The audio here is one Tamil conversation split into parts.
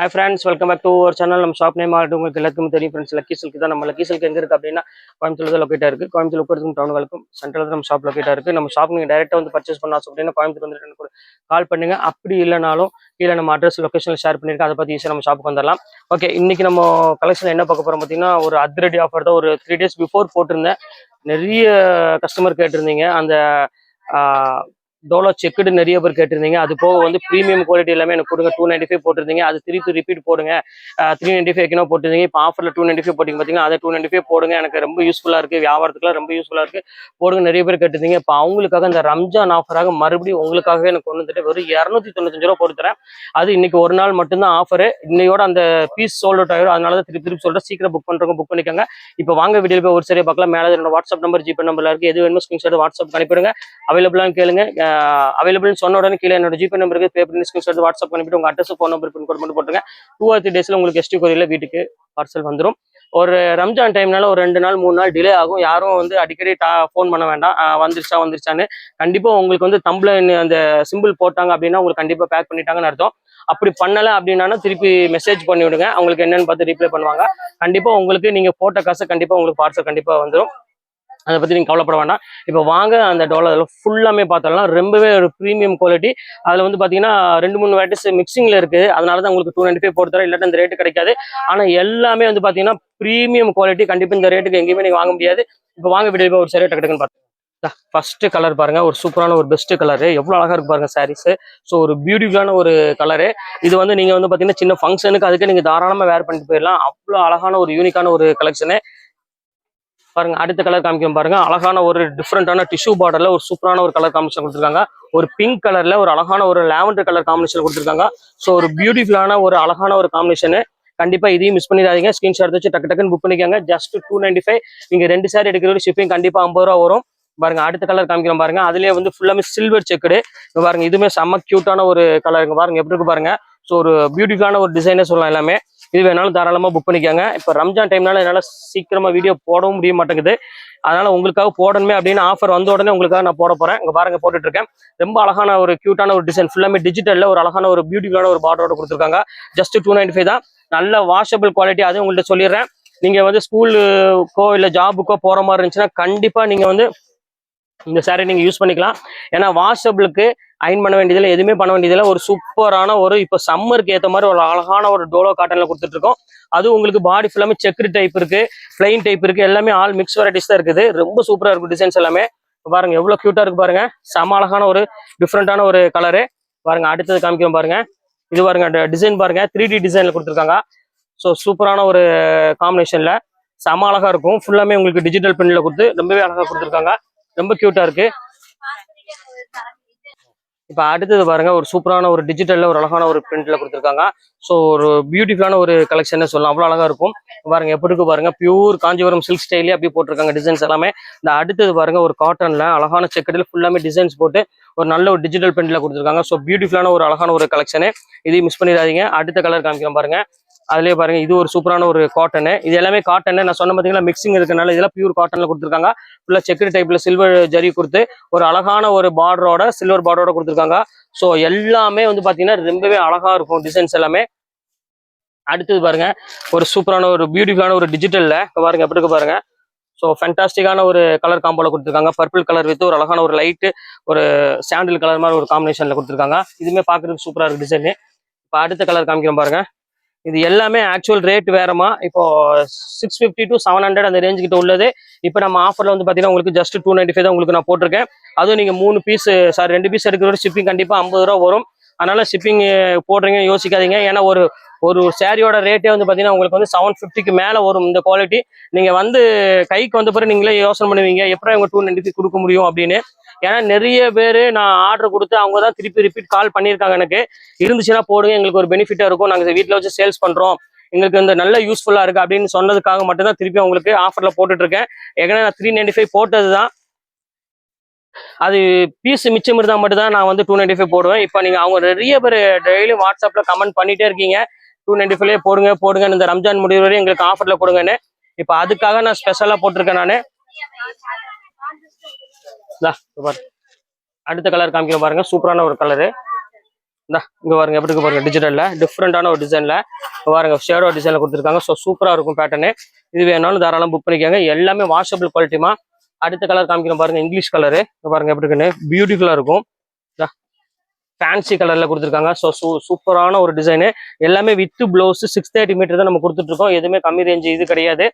Hi friends welcome back to ஒரு சேனல் நம்ம ஷாப் நேம் ஆகிட்டு உங்களுக்கு எல்லாத்துக்கும் தெரியும் ஃப்ரெண்ட்ஸ் லக்கி சில்க்கு தான் நம்ம லக்கி சில்க் எங்கே இருக்குது அப்படின்னா கோயம்புத்தூர் தான் லொக்கேட்டாக இருக்குது கோயம்புத்தூர் உட்கருக்கும் டவுனுக்கும் சென்ட்ரல் நம்ம ஷாப் லொக்கேட்டாக இருக்குது நம்ம ஷாப் நீங்கள் டேரெக்டாக வந்து பர்ச்சேஸ் பண்ண அப்படின்னா கோயம்புத்தூர் வந்துட்டு எனக்கு கால் பண்ணுங்க. அப்படி இல்லைனாலும் கீழே நம்ம அட்ரஸ் லொக்கேஷனில் ஷேர் பண்ணியிருக்கேன் அதை பற்றி ஈஸியாக நம்ம ஷாப்புக்கு வந்துடலாம் ஓகே இன்னைக்கு நம்ம கலெக்ஷன் என்ன பார்க்க போகிறோம் பார்த்தீங்கன்னா ஒரு அதிரடி ஆஃபர் தான். ஒரு த்ரீ டேஸ் பிஃபோர் போட்டிருந்தேன். நிறைய கஸ்டமர் கேட்டிருந்தீங்க. அந்த டோலோ செக்குடு நிறைய பேர் கேட்டிருந்தீங்க. அது போக வந்து ப்ரீமியம் குவாலிட்டி எல்லாமே எனக்கு கொடுங்க. டூ நைன்டி ஃபைவ் போட்டிருந்தீங்க. அது திருப்பி ரிப்பீட் போடுங்க. த்ரீ நைன்டி ஃபைவ் கிலோ போட்டிருந்தீங்க. இப்போ ஆஃபரில் டூ நைன்டி ஃபைவ் போட்டிங்க பார்த்தீங்கன்னா அதை டூ நைன்டி ஃபைவ் போடுங்க. எனக்கு ரொம்ப யூஸ்ஃபுல்லாக இருக்குது வியாபாரத்துக்குலாம் ரொம்ப யூஸ்ஃபுல்லாக இருக்குது போடுங்க. நிறைய பேர் கேட்டிருந்தீங்க. இப்போ அவங்களுக்காக இந்த ரம்ஜான் ஆஃபராக மறுபடியும் உங்களுக்காகவே எனக்கு கொண்டு வந்துட்டு வெறும் இரநூத்தி தொண்ணூத்தஞ்சு ரூபா போட்டு தரேன். அது இன்னைக்கு ஒரு நாள் மட்டும்தான் ஆஃபர் இன்னையோட அந்த பீஸ் சோல்ட் அவுட் ஆயிரும். அதனால தான் திருப்பி திருப்பி சொல்கிறேன் சீக்கிரம் புக் பண்ணுறவங்க புக் பண்ணிக்கோங்க. இப்போ வாங்க வீடியோ போய் ஒரு சரியாக பார்க்கலாம். மேலே என்னோட வாட்ஸ்அப் நம்பர் ஜிபே நம்பர்ல இருக்குது எது வேணுமோ ஸ்கிரீன்ஷாட் வாட்ஸ்அப் அனுப்பிடுங்க. அவைலபிளான்னு கேளுங்க. அவைலபிள் சொன்ன உடனே கீழே என்னோட ஜிபே நம்பருக்கு பே பண்ணி ஸ்கிரீன்ஷாட் வாட்ஸ்அப் பண்ணிவிட்டு உங்க address phone number pin code மட்டும் போட்டுருங்க. டூ ஆர் த்ரீ டேஸ்ல உங்களுக்கு எஸ்டி கோரியில் வீட்டுக்கு பார்சல் வந்துடும் ஒரு ரம்ஜான் டைம்னால ஒரு ரெண்டு நாள் மூணு நாள் டிலே ஆகும். யாரும் வந்து அடிக்கடி ஃபோன் பண்ண வேண்டாம். வந்துருச்சா வந்துருச்சான்னு கண்டிப்பாக உங்களுக்கு வந்து தம்பில் அந்த சிம்பிள் போட்டாங்க அப்படின்னா உங்களுக்கு கண்டிப்பாக பேக் பண்ணிட்டாங்கன்னு அர்த்தம். அப்படி பண்ணலை அப்படின்னா திருப்பி மெசேஜ் பண்ணி விடுங்க அவங்களுக்கு என்னன்னு பார்த்து ரீப்ளை பண்ணுவாங்க. கண்டிப்பாக உங்களுக்கு நீங்க போட்ட காசு கண்டிப்பாக உங்களுக்கு பார்சல் கண்டிப்பாக வந்துடும் அதை பற்றி நீங்கள் கவலைப்பட வேண்டாம். இப்போ வாங்க அந்த டோலர் ஃபுல்லாமே பார்த்தோம்னா ரொம்பவே ஒரு ப்ரீமியம் குவாலிட்டி அதில் வந்து பார்த்தீங்கன்னா ரெண்டு மூணு வெரைட்டிஸ் மிக்சிங்கில் இருக்குது அதனால தான் உங்களுக்கு டூ நைன்டி ஃபைவ் போட்டு தரேன். இல்லாட்டி இந்த ரேட்டு கிடைக்காது. ஆனால் எல்லாமே வந்து பார்த்தீங்கன்னா ப்ரீமியம் குவாலிட்டி கண்டிப்பாக இந்த ரேட்டுக்கு எங்கேயுமே நீங்கள் வாங்க முடியாது. இப்போ வாங்க வீடியோ ஒரு சரியா கிடைக்குன்னு டக்குன்னு பார்த்து ஃபர்ஸ்ட் கலர் பாருங்க. ஒரு சூப்பரான ஒரு பெஸ்ட் கலரு எவ்வளோ அழகாக இருக்கு பாருங்க சாரீஸ் ஸோ ஒரு பியூட்டிஃபுல்லான ஒரு கலரு இது வந்து நீங்கள் வந்து பார்த்தீங்கன்னா சின்ன ஃபங்க்ஷனுக்கு அதுக்கு நீங்கள் தாராளமாக வேர் பண்ணிட்டு போயிடலாம். அவ்வளோ அழகான ஒரு யூனிக்கான ஒரு கலெக்ஷனு பாருங்க அடுத்த கலர் காமிக்கும் பாருங்க. அழகான ஒரு டிஃப்ரெண்டான டிஷ்யூ பார்டர்ல ஒரு சூப்பரான ஒரு கலர் காம்பினேஷன் கொடுத்துருக்காங்க. ஒரு பிங்க் கலர்ல ஒரு அழகான ஒரு லாவெண்டர் கலர் காம்பினேஷன் கொடுத்துருக்காங்க. ஸோ ஒரு பியூட்டிஃபுல்லான ஒரு அழகான ஒரு காம்பினேஷன் கண்டிப்பா இதையும் மிஸ் பண்ணிடாதீங்க. ஸ்கிரீன்ஷாட் வச்சு டக்கு டக்குன்னு புக் பண்ணிக்கோங்க. ஜஸ்ட் டூ நைன்டி ஃபைவ் நீங்க ரெண்டு சாரி எடுக்கிற ஷிப்பிங் கண்டிப்பா ஐம்பது ரூபா வரும். பாருங்க அடுத்த கலர் காமிக்கிறோம் பாருங்க. அதுலயே வந்து ஃபுல்லாமே சில்வர் செக்குடு பாருங்க இதுவுமே செம்ம கியூட்டான ஒரு கலருங்க பாருங்க எப்படி இருக்கு பாருங்க. ஸோ ஒரு பியூட்டிஃபுல்லான ஒரு டிசைனே சொல்லலாம் எல்லாமே. இது வேணாலும் தாராளமாக புக் பண்ணிக்கோங்க. இப்போ ரம்ஜான் டைம்னால என்னால் சீக்கிரமாக வீடியோ போடவும் முடிய மாட்டேங்குது. அதனால் உங்களுக்காக போடணுமே அப்படின்னு ஆஃபர் வந்த உடனே உங்களுக்காக நான் போட போகிறேன் இங்கே பாருங்க போட்டுட்டு இருக்கேன். ரொம்ப அழகான ஒரு க்யூட்டான ஒரு டிசைன் ஃபுல்லாமே டிஜிட்டல்ல ஒரு அழகான ஒரு பியூட்டிஃபுல்லான ஒரு பார்டரோட கொடுத்துருக்காங்க. ஜஸ்ட் டூ நைன்டி ஃபைவ் தான். நல்ல வாஷபிள் குவாலிட்டி அதுவும் உங்கள்கிட்ட சொல்லிடுறேன். நீங்கள் வந்து ஸ்கூலுக்கோ இல்லை ஜாபுக்கோ போகிற மாதிரி இருந்துச்சுன்னா கண்டிப்பாக நீங்கள் வந்து இந்த சாரீ நீங்க யூஸ் பண்ணிக்கலாம். ஏன்னா வாஷபிளுக்கு அயன் பண்ண வேண்டியதில்லை எதுவுமே பண்ண வேண்டியதில்லை. ஒரு சூப்பரான ஒரு இப்போ சம்மருக்கு ஏற்ற மாதிரி ஒரு அழகான ஒரு டோலோ காட்டன்ல கொடுத்துட்ருக்கோம். அது உங்களுக்கு பாடி ஃபுல்லாமே செக்ரி டைப் இருக்கு பிளைன் டைப் இருக்கு. எல்லாமே ஆல் மிக்ஸ் வெரைட்டிஸ் தான் இருக்குது. ரொம்ப சூப்பரா இருக்கும் டிசைன்ஸ் எல்லாமே. பாருங்க எவ்வளவு கியூட்டா இருக்கு பாருங்க. செம அழகான ஒரு டிஃப்ரெண்ட்டான ஒரு கலரு பாருங்க அடுத்தது காமிக்கிறோம் பாருங்க. இது பாருங்க டிசைன் பாருங்க. த்ரீ டி டிசைன்ல கொடுத்துருக்காங்க. ஸோ சூப்பரான ஒரு காம்பினேஷன்ல செம அழகா இருக்கும். ஃபுல்லாமே உங்களுக்கு டிஜிட்டல் பிரிண்டில் கொடுத்து ரொம்பவே அழகா கொடுத்துருக்காங்க. ரொம்ப கியூட்டா இருக்கு. இப்போ அடுத்தது பாருங்க ஒரு சூப்பரான ஒரு டிஜிட்டல்ல ஒரு அழகான ஒரு பிரிண்ட்ல கொடுத்துருக்காங்க. ஸோ ஒரு பியூட்டிஃபுல்லான ஒரு கலெக்ஷன் சொல்லலாம். அவ்வளோ அழகா இருக்கும். பாருங்க எப்படி இருக்கு பாருங்க. பியூர் காஞ்சிபுரம் சில்க் ஸ்டைலே அப்படியே போட்டிருக்காங்க டிசைன்ஸ் எல்லாமே. இந்த அடுத்தது பாருங்க ஒரு காட்டன்ல அழகான செக்கடில் ஃபுல்லாமே டிசைன்ஸ் போட்டு ஒரு நல்ல ஒரு டிஜிட்டல் பிரிண்ட்ல கொடுத்துருக்காங்க. ஸோ பியூட்டிஃபுல்லான ஒரு அழகான ஒரு கலெக்ஷனு இதையும் மிஸ் பண்ணிடாதீங்க. அடுத்த கலர் காமிக்கிறோம் பாருங்க. அதுலயே பாருங்க இது ஒரு சூப்பரான ஒரு காட்டனு இது எல்லாமே காட்டன் நான் சொன்ன பார்த்தீங்கன்னா மிக்சிங் இருக்கனால இதெல்லாம் பியூர் காட்டன்ல கொடுத்துருக்காங்க. ஃபுல்லா செக்குடு டைப்ல சில்வர் ஜரி கொடுத்து ஒரு அழகான ஒரு பார்டரோட சில்வர் பார்டரோட கொடுத்துருக்காங்க. ஸோ எல்லாமே வந்து பாத்தீங்கன்னா ரொம்பவே அழகா இருக்கும் டிசைன்ஸ் எல்லாமே. அடுத்தது பாருங்க ஒரு சூப்பரான ஒரு பியூட்டிஃபுல்லான ஒரு டிஜிட்டல்ல பாருங்க எப்படி இருக்கு பாருங்க. ஸோ ஃபென்டாஸ்டிக்கான ஒரு கலர் காம்போல கொடுத்துருக்காங்க. பர்பிள் கலர் வித் ஒரு அழகான ஒரு லைட்டு ஒரு சாண்டில் கலர் மாதிரி ஒரு காம்பினேஷன்ல கொடுத்துருக்காங்க. இதுவுமே பார்க்கறதுக்கு சூப்பரா இருக்கு டிசைன் இப்போ அடுத்த கலர் காமிக்கிறோம் பாருங்க. இது எல்லாமே ஆக்சுவல் ரேட் வேறமா இப்போ six fifty to seven hundred அந்த ரேஞ்ச் கிட்ட உள்ளது. இப்போ நம்ம ஆஃபரில் வந்து பார்த்தீங்கன்னா உங்களுக்கு ஜஸ்ட் டூ நைன்டி ஃபைவ் தான் உங்களுக்கு நான் போட்டிருக்கேன். அதுவும் நீங்கள் மூணு பீஸ் சாரி ரெண்டு பீஸ் எடுக்கிற ஷிப்பிங் கண்டிப்பாக ஐம்பது ரூபா வரும். அதனால ஷிப்பிங் போடுறீங்க யோசிக்காதீங்க. ஏன்னா ஒரு ஒரு சேரீயோட ரேட்டே வந்து பார்த்தீங்கன்னா உங்களுக்கு வந்து செவன் ஃபிஃப்டிக்கு மேலே வரும் இந்த குவாலிட்டி நீங்கள் வந்து கைக்கு வந்த பிறகு நீங்களே யோசனை பண்ணுவீங்க எப்படி அவங்க டூ நைன்டி கொடுக்க முடியும் அப்படின்னு. ஏன்னா நிறைய பேர் நான் ஆர்டர் கொடுத்து அவங்க தான் திருப்பி ரிப்பீட் கால் பண்ணியிருக்காங்க எனக்கு. இருந்துச்சுன்னா போடுங்க எங்களுக்கு ஒரு பெனிஃபிட்டாக இருக்கும். நாங்கள் வீட்டில் வச்சு சேல்ஸ் பண்ணுறோம் எங்களுக்கு இந்த நல்ல யூஸ்ஃபுல்லாக இருக்குது அப்படின்னு சொன்னதுக்காக மட்டும்தான் திருப்பி உங்களுக்கு ஆஃபரில் போட்டுட்ருக்கேன். ஏன்னா நான் த்ரீ நைன்டி ஃபைவ் போட்டது தான். அது பீஸ் மிச்சம் இருந்தால் மட்டும் தான் நான் வந்து டூ நைன்டி ஃபைவ் போடுவேன். இப்போ நீங்கள் அவங்க நிறைய பேர் டெய்லியும் வாட்ஸ்அப்பில் கமெண்ட் பண்ணிகிட்டே இருக்கீங்க. டூ நைன்டி ஃபைவ்லேயே போடுங்க போடுங்க இந்த ரம்ஜான் முடிவு வரையும் எங்களுக்கு ஆஃபரில் கொடுங்கன்னு. இப்போ அதுக்காக நான் ஸ்பெஷலாக போட்டிருக்கேன் நான். அடுத்த கலர் காமிக்கிறேன் பாருங்க சூப்பரான ஒரு கலரு இந்தா இங்கே பாருங்க எப்படி இருக்கு பாருங்க டிஜிட்டல்ல டிஃப்ரெண்டான ஒரு டிசைன்ல பாருங்க ஷேடோ டிசைனில் கொடுத்துருக்காங்க. ஸோ சூப்பரா இருக்கும் பேட்டர்னு இது வேணாலும் தாராளம் புக் பண்ணிக்கோங்க. எல்லாமே வாஷபிள் குவாலிட்டிமா அடுத்த கலர் காமிக்கிறோம் பாருங்க இங்கிலீஷ் கலரு பாருங்க எப்படி இருக்குன்னு. பியூட்டிஃபுல்லா இருக்கும். ஃபேன்சி கலரில் கொடுத்துருக்காங்க. ஸோ சூ சூப்பரான ஒரு டிசைனு எல்லாமே வித்து ப்ளவுஸ் சிக்ஸ் தேர்ட்டி மீட்டர் தான் நம்ம கொடுத்துட்ருக்கோம் எதுவுமே கம்மி ரேஞ்சு இது கிடையாது.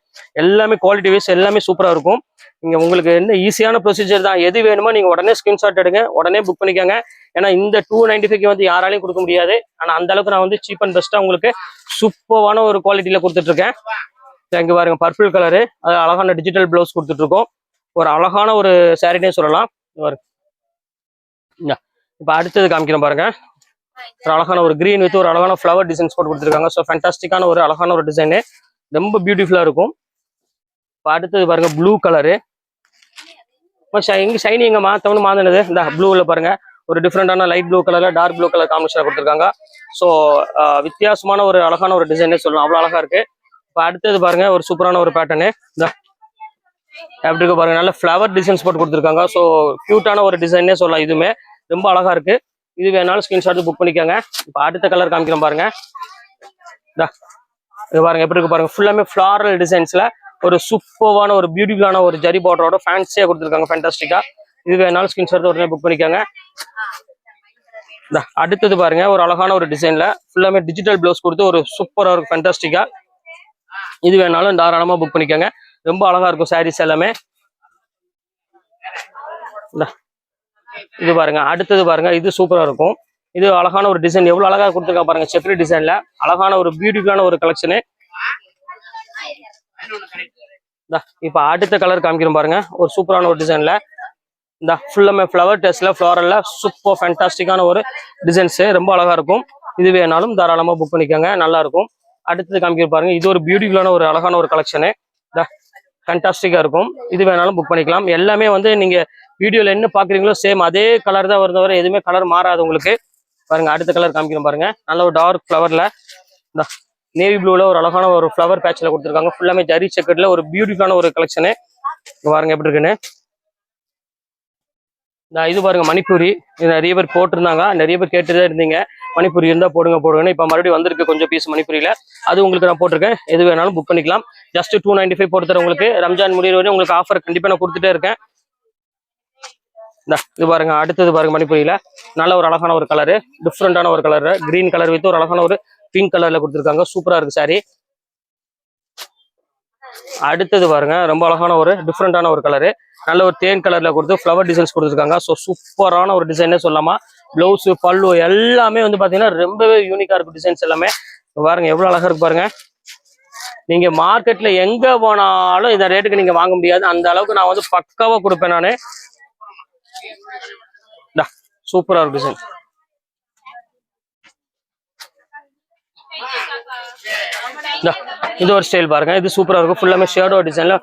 எல்லாமே குவாலிட்டி வைஸ் எல்லாமே சூப்பராக இருக்கும். இங்கே உங்களுக்கு என்ன ஈஸியான ப்ரொசீஜர் தான் எது வேணுமோ நீங்கள் உடனே ஸ்கிரீன்ஷாட் எடுங்க. உடனே புக் பண்ணிக்கோங்க. ஏன்னா இந்த டூ நைன்டி ஃபைவ் வந்து யாராலையும் கொடுக்க முடியாது. ஆனால் அந்த அளவுக்கு நான் வந்து சீப் அண்ட் பெஸ்ட்டாக உங்களுக்கு சூப்பரான ஒரு குவாலிட்டியில கொடுத்துட்ருக்கேன் இருக்கேன் இங்க பாருங்க பர்பிள் கலரு அது அழகான டிஜிட்டல் ப்ளவுஸ் கொடுத்துட்ருக்கோம் ஒரு அழகான ஒரு சாரீனே சொல்லலாம். பாருங்க. இப்ப அடுத்தது காமிக்கிறேன் பாருங்க. ஒரு அழகான ஒரு கிரீன் வித் ஒரு அழகான ஃப்ளவர் டிசைன்ஸ் போட்டு கொடுத்துருக்காங்க. ஸோ ஃபேண்டாஸ்டிக்கான ஒரு அழகான ஒரு டிசைனு ரொம்ப பியூட்டிஃபுல்லா இருக்கும். இப்போ அடுத்தது பாருங்க ப்ளூ கலரு எங்க ஷைனி எங்க மாத்தவனு மாந்தினது இந்த ப்ளூவில் பாருங்க. ஒரு டிஃப்ரெண்டான லைட் ப்ளூ கலர்ல டார்க் ப்ளூ கலர் காம்பினேஷன் கொடுத்துருக்காங்க. ஸோ வித்தியாசமான ஒரு அழகான ஒரு டிசைனே சொல்லலாம். அவ்வளோ அழகா இருக்கு. இப்போ அடுத்தது பாருங்க ஒரு சூப்பரான ஒரு பேட்டர்னு இந்த. எப்படி இருக்கு பாருங்க நல்ல ஃப்ளவர் டிசைன்ஸ் போட்டு கொடுத்துருக்காங்க. ஸோ க்யூட்டான ஒரு டிசைனே சொல்லலாம். இதுவுமே ரொம்ப அழகா இருக்கு. இது வேணாலும் ஸ்கிரீன்ஷாட் புக் பண்ணிக்கோங்க. இப்போ அடுத்த கலர் காமிக்கிறோம் பாருங்க. இது பாருங்க எப்படி இருக்கு பாருங்க. ஃபுல்லாமே ஃப்ளாரல் டிசைன்ஸ்ல ஒரு சூப்பர்வான ஒரு பியூட்டிஃபுல்லான ஒரு ஜரி பார்டரோட ஃபேன்சியா கொடுத்துருக்காங்க ஃபேண்டாஸ்டிக்கா இது வேணாலும் ஸ்கிரீன்ஷாட் உடனே புக் பண்ணிக்கோங்க. அடுத்தது பாருங்க ஒரு அழகான ஒரு டிசைன்ல ஃபுல்லாமே டிஜிட்டல் ப்ளவுஸ் கொடுத்து ஒரு சூப்பராக இருக்கும் ஃபேண்டாஸ்டிக்கா இது வேணாலும் தாராளமா புக் பண்ணிக்கோங்க. ரொம்ப அழகா இருக்கும் சாரீஸ் எல்லாமே. இது பாருங்க அடுத்தது பாருங்க இது சூப்பரா இருக்கும். இது அழகான ஒரு டிசைன் எவ்வளவு அழகா கொடுத்துருக்கா பாருங்க செக்ரி டிசைன்ல அழகான ஒரு பியூட்டிஃபுல்லான ஒரு கலெக்ஷனு இப்ப அடுத்த கலர் காமிக்கிறோம் பாருங்க ஒரு சூப்பரான ஒரு டிசைன்ல இந்த ஃபுல்லாமே ஃப்ளவர் டெஸ்ட்ல ஃப்ளோரல்ல சூப்பர் ஃபேண்டாஸ்டிக்கான ஒரு டிசைன்ஸ் ரொம்ப அழகா இருக்கும். இது வேணாலும் தாராளமா புக் பண்ணிக்கோங்க நல்லா இருக்கும். அடுத்தது காமிக்கிற பாருங்க இது ஒரு பியூட்டிஃபுல்லான ஒரு அழகான ஒரு கலெக்ஷனு ஃபேண்டாஸ்டிக்கா இருக்கும். இது வேணாலும் புக் பண்ணிக்கலாம். எல்லாமே வந்து நீங்க வீடியோல என்ன பாக்குறீங்களோ சேம் அதே கலர் தான் வருத வரை எதுவுமே கலர் மாறாது உங்களுக்கு. பாருங்க அடுத்த கலர் காமிக்கிறோம் பாருங்க. நல்ல ஒரு டார்க் ஃப்ளவர்ல நேவி ப்ளூவில் ஒரு அழகான ஒரு ஃப்ளவர் பேட்ச்ல கொடுத்துருக்காங்க. ஃபுல்லாமே ஜரி செக்கெட்ல ஒரு பியூட்டிஃபுல்லான ஒரு கலெக்ஷனு பாருங்க எப்படி இருக்குன்னு. இந்த இது பாருங்க மணிப்பூரி. நிறைய பேர் போட்டிருந்தாங்க. நிறைய பேர் கேட்டுதான் இருந்தீங்க. மணிப்பூரி இருந்தா போடுங்க போடுங்கன்னு. இப்ப மறுபடியும் வந்திருக்கு கொஞ்சம் பீஸ் மணிப்பூரியில. அது உங்களுக்கு நான் போட்டிருக்கேன். எது வேணாலும் புக் பண்ணிக்கலாம். ஜஸ்ட் டூ நைன்டி ஃபைவ் போட்டு உங்களுக்கு. ரம்ஜான் முடிவு வரையும் உங்களுக்கு ஆஃபர் கண்டிப்பா நான் கொடுத்துட்டே இருக்கேன். இந்த இது பாருங்க அடுத்தது பாருங்க மணிப்பூரியில. நல்ல ஒரு அழகான ஒரு கலரு டிஃப்ரெண்டான ஒரு கலர் கிரீன் கலர் வித் ஒரு அழகான ஒரு பிங்க் கலர்ல கொடுத்துருக்காங்க. சூப்பரா இருக்கு சாரி அடுத்தது பாருங்க ரொம்ப அழகான ஒரு டிஃப்ரெண்டான ஒரு கலரு நல்ல ஒரு தேன் கலர்ல கொடுத்து ஃப்ளவர் டிசைன்ஸ் கொடுத்துருக்காங்க. ஸோ சூப்பரான ஒரு டிசைனே சொல்லலாமா? பிளவுஸ் பல்லு எல்லாமே வந்து பாத்தீங்கன்னா ரொம்பவே யூனிக்கா இருக்கும் டிசைன்ஸ் எல்லாமே. பாருங்க எவ்வளவு அழகா இருக்கு பாருங்க. நீங்க மார்க்கெட்ல எங்க போனாலும் இந்த ரேட்டுக்கு நீங்க வாங்க முடியாது. அந்த அளவுக்கு நான் வந்து பக்காவா கொடுப்பேன் நானு. சூப்பரா இருக்கு டிசைன் இது ஒரு ஸ்டைல் பாருங்க. இது சூப்பரா இருக்கும். ஃபுல்லாமே ஷேடோ டிசைன்ல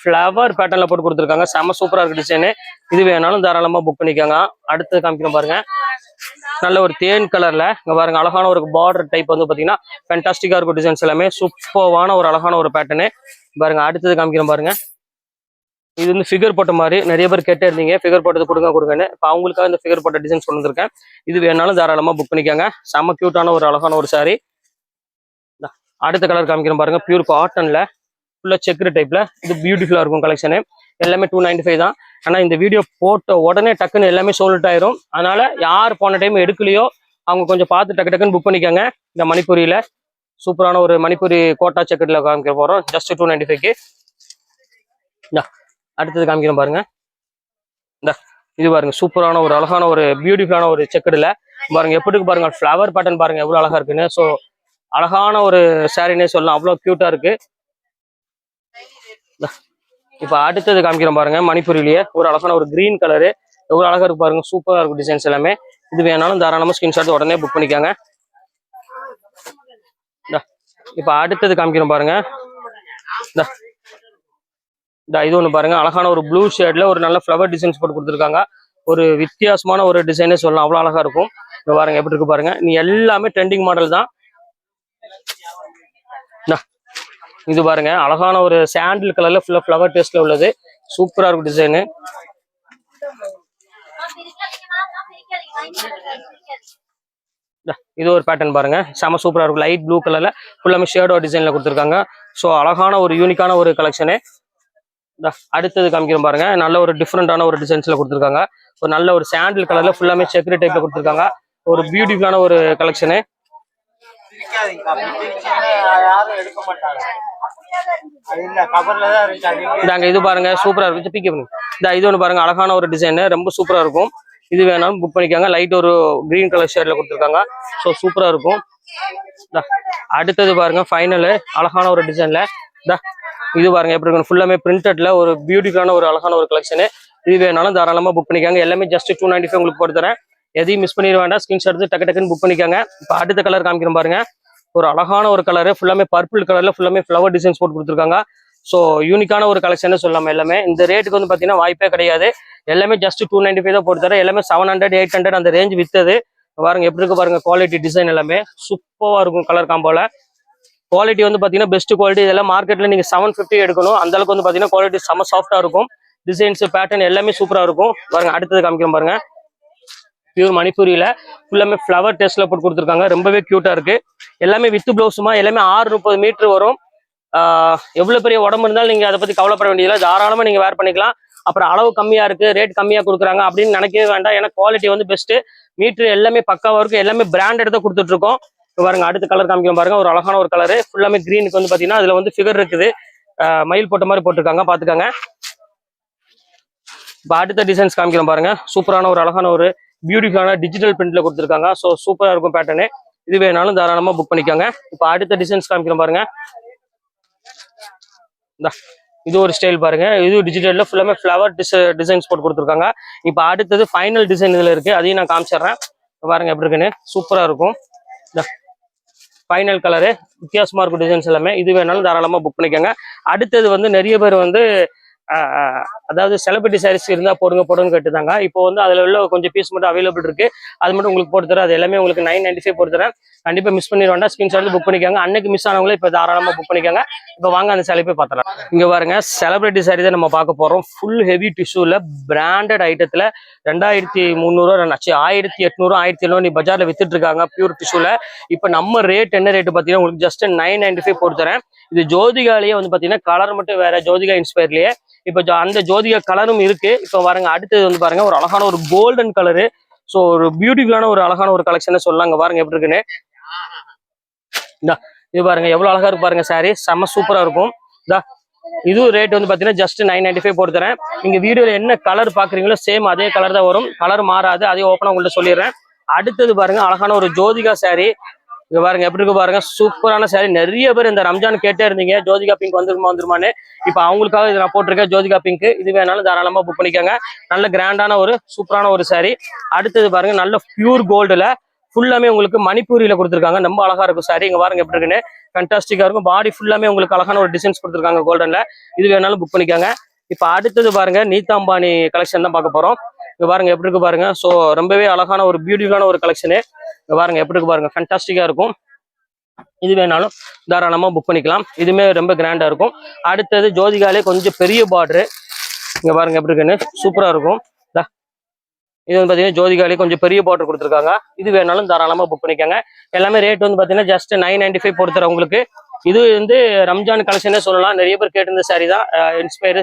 ஃப்ளவர் பேட்டர்ல போட்டு கொடுத்துருக்காங்க. செம சூப்பரா இருக்கு டிசைனு இது வேணாலும் தாராளமா புக் பண்ணிக்கோங்க. அடுத்தது காமிக்கிறோம் பாருங்க. நல்ல ஒரு தேன் கலர்ல இங்க பாருங்க அழகான ஒரு பார்டர் டைப் வந்து பாத்தீங்கன்னா பென்டாஸ்டிக்கா இருக்கும் டிசைன்ஸ் எல்லாமே. சூப்பர்வான ஒரு அழகான ஒரு பேட்டர்னு பாருங்க அடுத்தது காமிக்கிறோம் பாருங்க. இது வந்து ஃபிகர் போட்ட மாதிரி நிறைய பேர் கேட்டே இருந்தீங்க. ஃபிகர் போட்டது கொடுங்க கொடுங்கன்னு. இப்போ அவங்களுக்காக இந்த ஃபிகர் போட்ட டிசைன்ஸ் கொண்டு வந்திருக்கேன். இது வேணாலும் தாராளமா புக் பண்ணிக்கோங்க. செம்ம க்யூட்டான ஒரு அழகான ஒரு சாரி அடுத்த கலர் காமிக்கிறேன் பாருங்க. பியூர் காட்டன்ல ஃபுல்லா செக்குடு டைப்ல இது பியூட்டிஃபுல்லா இருக்கும் கலெக்ஷனு எல்லாமே டூ நைன்டி ஃபைவ் தான். ஆனா இந்த வீடியோ போட்ட உடனே டக்குன்னு எல்லாமே சோல்ட் ஆயிரும். அதனால யார் போன டைம் எடுக்கலையோ அவங்க கொஞ்சம் பார்த்து டக்கு டக்குன்னு புக் பண்ணிக்கோங்க. இந்த மணிப்பூரியில சூப்பரான ஒரு மணிப்பூரி கோட்டா செக்கெட்டில் காமிக்க போறோம். ஜஸ்ட் டூ நைன்டி ஃபைவ்க்கு அடுத்தது காமிக்கிறோம் பாருங்க. இந்த இது பாருங்க சூப்பரான ஒரு அழகான ஒரு பியூட்டிஃபுல்லான ஒரு செக்கடில் பாருங்க எப்படி பாருங்க ஃப்ளவர் பேட்டர்ன் பாருங்க எவ்வளவு அழகா இருக்குன்னு. ஸோ அழகான ஒரு சாரின்னே சொல்லலாம் அவ்வளோ கியூட்டா இருக்கு. இப்போ அடுத்தது காமிக்கிறோம் பாருங்க மணிப்பூரிலேயே ஒரு அழகான ஒரு கிரீன் கலரு எவ்வளவு அழகா இருக்கு பாருங்க சூப்பரா இருக்கும் டிசைன்ஸ் எல்லாமே. இது வேணாலும் தாராளமா ஸ்கிரீன்ஷாட் உடனே புக் பண்ணிக்கோங்க. இப்போ அடுத்தது காமிக்கிறோம் பாருங்க. இந்த இது ஒன்று பாருங்க அழகான ஒரு ப்ளூ ஷேட்ல ஒரு நல்ல ஃப்ளவர் டிசைன்ஸ் போட்டு கொடுத்துருக்காங்க. ஒரு வித்தியாசமான ஒரு டிசைனே சொல்லலாம் அவ்வளோ அழகா இருக்கும். இங்கே பாருங்க எப்படி இருக்கு பாருங்க. நீ எல்லாமே ட்ரெண்டிங் மாடல் தான். இது பாருங்க அழகான ஒரு சாண்டில் கலர்ல ஃபுல்லா ஃப்ளவர் டேஸ்ட்ல உள்ளது. சூப்பரா இருக்கும் டிசைனு இது ஒரு பேட்டர்ன் பாருங்க. செம சூப்பரா இருக்கும் லைட் ப்ளூ கலர்ல ஃபுல்லாமே ஷேடோ டிசைன்ல கொடுத்துருக்காங்க. ஸோ அழகான ஒரு யூனிக்கான ஒரு கலெக்ஷனு அடுத்தது காமிக்கிறோம் பாருங்க. நல்ல ஒரு டிஃப்ரெண்டான ஒரு டிசைன்ஸ்ல கொடுத்துருக்காங்க. ஒரு நல்ல ஒரு சாண்டில் கலர்ல ஃபுல்லாமே செக்ரி டைப்ல கொடுத்துருக்காங்க. ஒரு பியூட்டிஃபுல்லான ஒரு கலெக்ஷனு இது பாருங்க சூப்பரா இருக்கும் இந்த இது ஒன்று பாருங்க அழகான ஒரு டிசைன் ரொம்ப சூப்பரா இருக்கும். இது வேணாலும் புக் பண்ணிக்காங்க. லைட் ஒரு கிரீன் கலர் ஷேட்ல கொடுத்துருக்காங்க. ஸோ சூப்பரா இருக்கும். அடுத்தது பாருங்க ஃபைனல் அழகான ஒரு டிசைன்ல இது பாருங்க எப்படி இருக்கும் ஃபுல்லாமே பிரிண்டட்ல ஒரு பியூட்டிஃபுல்லான ஒரு அழகான ஒரு கலெக்ஷனு இது வேணாலும் தாராளமா புக் பண்ணிக்காங்க. எல்லாமே ஜஸ்ட் டூ நைன்டி ஃபைவ் உங்களுக்கு போட்டு தரேன். எதையும் மிஸ் பண்ணிட வேண்டாம். ஸ்கிரீன்ஷாட் எடுத்து டக்கு டக்குன்னு புக் பண்ணிக்காங்க. இப்போ அடுத்த கலர் காமிக்கிறோம் பாருங்க. ஒரு அழகான ஒரு கலரு ஃபுல்லாமே பர்பிள் கலர்ல ஃபுல்லாமே ஃப்ளவர் டிசைன்ஸ் போட்டு கொடுத்துருக்காங்க. ஸோ யூனிக்கான ஒரு கலெக்ஷன் சொல்லாமல் எல்லாமே. இந்த ரேட்டுக்கு வந்து பார்த்தீங்கன்னா வாய்ப்பே கிடையாது. எல்லாமே ஜஸ்ட் டூ நைன்டி ஃபைவ் தான் போட்டு தரேன். எல்லாமே செவன் ஹண்ட்ரட் எயிட் ஹண்ட்ரட் அந்த ரேஞ்ச் வித்தது. பாருங்க எப்படி இருக்கு பாருங்க குவாலிட்டி டிசைன் எல்லாமே. சூப்பராக இருக்கும் கலர் காம்போல குவாலிட்டி வந்து பார்த்தீங்கன்னா பெஸ்ட் குவாலிட்டி இதெல்லாம் மார்க்கெட்டில் நீங்கள் செவன் ஃபிஃப்டி எடுக்கணும். அந்த அளவுக்கு வந்து பார்த்தீங்கன்னா குவாலிட்டி செம சாஃப்டாக இருக்கும். டிசைன்ஸ் பேட்டர்ன் எல்லாமே சூப்பராக இருக்கும். பாருங்க அடுத்தது காமிக்கிறோம் பாருங்க. பியூர் மணிப்பூரியில் ஃபுல்லாமே ஃப்ளவர் டெஸ்ட்ல போட்டு கொடுத்துருக்காங்க. ரொம்பவே க்யூட்டாக இருக்கு. எல்லாமே வித்து ப்ளவுஸுமா எல்லாமே ஆறு முப்பது மீட்டர் வரும். எவ்வளோ எவ்வளவு பெரிய உடம்பு இருந்தாலும் நீங்க அதை பத்தி கவலைப்பட வேண்டியதில்லை. தாராளமா நீங்க வேர் பண்ணிக்கலாம். அப்புறம் அளவு கம்மியா இருக்கு ரேட் கம்மியா கொடுக்குறாங்க அப்படின்னு நினைக்கவே வேண்டாம். ஏன்னா குவாலிட்டி வந்து பெஸ்ட் மீட்டர் எல்லாமே பக்காவா இருக்கும் எல்லாமே பிராண்டட் தான் கொடுத்துட்டு இருக்கோம். பாருங்க அடுத்த கலர் காமிக்கலாம் பாருங்க. ஒரு அழகான ஒரு கலரு ஃபுல்லாமே கிரீனுக்கு வந்து பாத்தீங்கன்னா அதுல வந்து ஃபிகர் இருக்குது. மயில் போட்ட மாதிரி போட்டிருக்காங்க பாத்துக்கோங்க. இப்போ அடுத்த டிசைன்ஸ் காமிக்கிறோம் பாருங்க. சூப்பரான ஒரு அழகான ஒரு பியூட்டிஃபுல்லான டிஜிட்டல் பிரிண்ட்ல கொடுத்துருக்காங்க. ஸோ சூப்பரா இருக்கும் பேட்டர்னு இது வேணாலும் தாராளமா புக் பண்ணிக்கோங்க. இப்போ அடுத்த டிசைன்ஸ் காமிக்கிறோம் பாருங்க. இது ஒரு ஸ்டைல் பாருங்க. இது டிஜிட்டல்ல ஃபுல்லாமே ஃப்ளவர் டிசைன்ஸ் போட்டு கொடுத்துருக்காங்க. இப்போ அடுத்தது ஃபைனல் டிசைன் இதுல இருக்கு. அதையும் நான் காமிச்சிடுறேன். பாருங்க எப்படி இருக்குன்னு. சூப்பரா இருக்கும். ஃபைனல் கலரு வித்தியாசமா இருக்கும் டிசைன்ஸ் எல்லாமே. இது வேணாலும் தாராளமா புக் பண்ணிக்கோங்க. அடுத்தது வந்து நிறைய பேர் வந்து அதாவது செலிபிரிட்டி சாரீஸ் இருந்தா போடுங்க போடுங்க கேட்டுதாங்க. இப்போ வந்து அதுல உள்ள கொஞ்சம் பீஸ் மட்டும் அவைலபிள் இருக்கு. அது மட்டும் உங்களுக்கு போட்டு தரேன். அது எல்லாமே உங்களுக்கு நைன் நைன்டி ஃபைவ் போட்டு தரேன். மிஸ் பண்ணிட வேண்டாம் ஸ்கிரீன்ஷாட் புக் பண்ணிக்கோங்க. அன்னைக்கு மிஸ் ஆனவங்களே இப்போ தாராளமா புக் பண்ணிக்கோங்க. இப்போ வாங்க அந்த சேலை போய் பார்த்துலாம் இங்க பாருங்க செலிபிரிட்டி சாரி தான் நம்ம பார்க்க போறோம். ஃபுல் ஹெவி டிஷ்யூல பிராண்டட் ஐட்டத்துல ரெண்டாயிரத்தி முந்நூறுவா ஆச்சு ஆயிரத்தி எட்நூறு ஆயிரத்தி எழுநூறு நீ பஜார்ல வித்துட்டு இருக்காங்க பியூர் டிஷ்யூவில் இப்போ நம்ம ரேட் என்ன ரேட் பார்த்தீங்கன்னா உங்களுக்கு ஜஸ்ட் நைன் நைன்டி ஃபைவ் போட்டு தரேன். இது ஜோதிகாலேயே வந்து பார்த்தீங்கன்னா கலர் மட்டும் வேற ஜோதிகா இன்ஸ்பயர்லயே இப்போ ஜோ- அந்த ஜோதிகா கலரும் இருக்கு. இப்போ பாருங்க அடுத்தது வந்து பாருங்க ஒரு அழகான ஒரு கோல்டன் கலரு ஸோ ஒரு பியூட்டிஃபுல்லான ஒரு அழகான ஒரு கலெக்ஷன் சொல்லலாம் இங்க பாருங்க எப்படி இருக்குன்னு. இந்தா, இது பாருங்க எவ்வளோ அழகா இருக்கு பாருங்க சாரி செம்ம சூப்பரா இருக்கும். இதா இது ரேட் வந்து பாத்தீங்கன்னா ஜஸ்ட் நைன் நைன்டி ஃபைவ் போட்டு தரேன். நீங்க வீடியோல என்ன கலர் பாக்குறீங்களோ சேம் அதே கலர் தான் வரும். கலர் மாறாது அதே ஓப்பனாக உங்கள்கிட்ட சொல்லிடுறேன். அடுத்தது பாருங்க அழகான ஒரு ஜோதிகா சாரீ இங்க பாருங்க எப்படி இருக்கு பாருங்க? சூப்பரான சாரி நிறைய பேர் இந்த ரம்ஜான் கேட்டே இருந்தீங்க. ஜோதிகா பிங்க் வந்துருமா வந்துருமான்னு. இப்ப அவங்களுக்காக இது நான் போட்டிருக்கேன். ஜோதிகா பிங்க் இது வேணாலும் தாராளமா புக் பண்ணிக்கோங்க. நல்ல கிராண்டான ஒரு சூப்பரான ஒரு சாரி அடுத்தது பாருங்க நல்ல பியூர் கோல்டுல ஃபுல்லாமே உங்களுக்கு மணிப்பூரியில கொடுத்துருக்காங்க. ரொம்ப அழகா இருக்கும் சாரி இங்க பாருங்க எப்படி இருக்குன்னு. ஃபண்டாஸ்டிக்கா இருக்கும். பாடி ஃபுல்லாமே உங்களுக்கு அழகான ஒரு டிசைன்ஸ் கொடுத்துருக்காங்க கோல்டன்ல இது வேணாலும் புக் பண்ணிக்கோங்க. இப்போ அடுத்தது பாருங்க நீத்தாம்பானி கலெக்ஷன் தான் பார்க்க போறோம். இங்கே பாருங்க எப்படி இருக்கு பாருங்க. ஸோ ரொம்பவே அழகான ஒரு பியூட்டிஃபுல்லான ஒரு கலெக்ஷனு இங்கே பாருங்க எப்படி இருக்கு பாருங்க. ஃபண்டாஸ்டிக்கா இருக்கும். இது வேணாலும் தாராளமா புக் பண்ணிக்கலாம். இதுவுமே ரொம்ப கிராண்டா இருக்கும். அடுத்தது ஜோதிகாலே கொஞ்சம் பெரிய பார்டரு இங்க பாருங்க எப்படி இருக்குன்னு. சூப்பரா இருக்கும். இது வந்து பாத்தீங்கன்னா ஜோதிகாலே கொஞ்சம் பெரிய பார்டர் கொடுத்துருக்காங்க. இது வேணாலும் தாராளமா புக் பண்ணிக்கோங்க. எல்லாமே ரேட் வந்து பாத்தீங்கன்னா ஜஸ்ட் நைன் நைன்டி ஃபைவ் போட்டு உங்களுக்கு. இது வந்து ரம்ஜான் கலெக்ஷனே சொல்லலாம். நிறைய பேர் கேட்டிருந்த சாரி தான். இன்ஸ்பயர்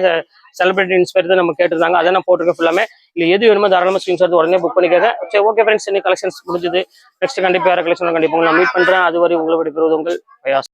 செலிபிரிட்டி இன்ஸ்பயர் தான் நம்ம கேட்டிருந்தாங்க. அதை நான் போட்டிருக்கேன் ஃபுல்லாமே இல்லை எது வேணுமோ தாராளமாக ஸ்கிரீன்ஷாட் உடனே புக் பண்ணிக்காங்க. சரி ஓகே ஃப்ரெண்ட்ஸ் இன்னும் கலெக்ஷன்ஸ் முடிஞ்சது. நெக்ஸ்ட் கண்டிப்பாக வேறு கலெக்ஷன் கண்டிப்பாக நான் மீட் பண்ணுறேன் அதுவரை உங்களை விடைபெறுவது உங்கள் பயாஸ்.